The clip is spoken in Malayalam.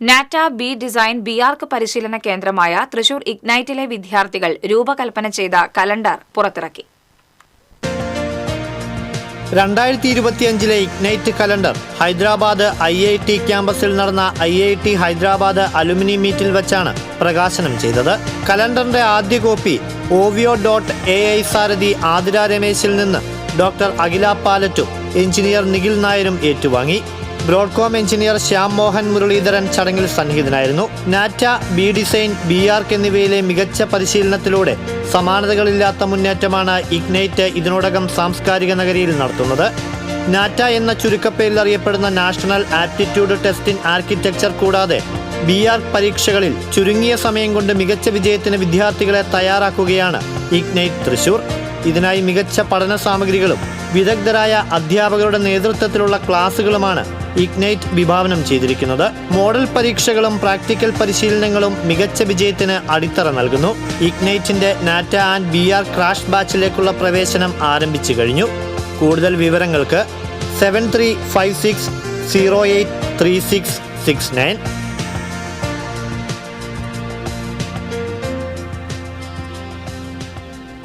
NATA B design B arch പരിശീലന കേന്ദ്രമായ തൃശൂർ ഇഗ്നൈറ്റിലെ വിദ്യാർത്ഥികൾ രൂപകൽപ്പന ചെയ്ത കലണ്ടർ പുറത്തിറക്കി. രണ്ടായിരത്തി ഇരുപത്തിയഞ്ചിലെ ignite calendar Hyderabad I I T ക്യാമ്പസിൽ നടന്ന I I T Hyderabad alumni മീറ്റിൽ വെച്ചാണ് പ്രകാശനം ചെയ്തത്. കലണ്ടറിന്റെ ആദ്യ copy Ovio dot A I സാരഥി ആതിര രമേശിൽ നിന്ന് ഡോക്ടർ അഖില പാലറ്റും എഞ്ചിനീയർ നിഖിൽ നായരും ഏറ്റുവാങ്ങി. ബ്രോഡ്കോം എഞ്ചിനീയർ ശ്യാം മോഹൻ മുരളീധരൻ ചടങ്ങിൽ സന്നിഹിതനായിരുന്നു. NATA B design B arch എന്നിവയിലെ മികച്ച പരിശീലനത്തിലൂടെ സമാനതകളില്ലാത്ത മുന്നേറ്റമാണ് ഇഗ്നൈറ്റ് ഇതിനോടകം സാംസ്കാരിക നഗരിയിൽ നടത്തുന്നത്. നാറ്റ എന്ന ചുരുക്കപ്പേരിൽ അറിയപ്പെടുന്ന national aptitude test in architecture കൂടാതെ ബി ആർക്ക് പരീക്ഷകളിൽ ചുരുങ്ങിയ സമയം കൊണ്ട് മികച്ച വിജയത്തിന് വിദ്യാർത്ഥികളെ തയ്യാറാക്കുകയാണ് ഇഗ്നൈറ്റ് തൃശൂർ. ഇതിനായി മികച്ച പഠന സാമഗ്രികളും വിദഗ്ധരായ അധ്യാപകരുടെ നേതൃത്വത്തിലുള്ള ക്ലാസുകളുമാണ് ഇഗ്നൈറ്റ് വിഭാവനം ചെയ്തിരിക്കുന്നത്. മോഡൽ പരീക്ഷകളും പ്രാക്ടിക്കൽ പരിശീലനങ്ങളും മികച്ച വിജയത്തിന് അടിത്തറ നൽകുന്നു. ഇഗ്നൈറ്റിന്റെ NATA and B R crash ബാച്ചിലേക്കുള്ള പ്രവേശനം ആരംഭിച്ചു കഴിഞ്ഞു. കൂടുതൽ വിവരങ്ങൾക്ക് seven three five six zero eight three six six nine.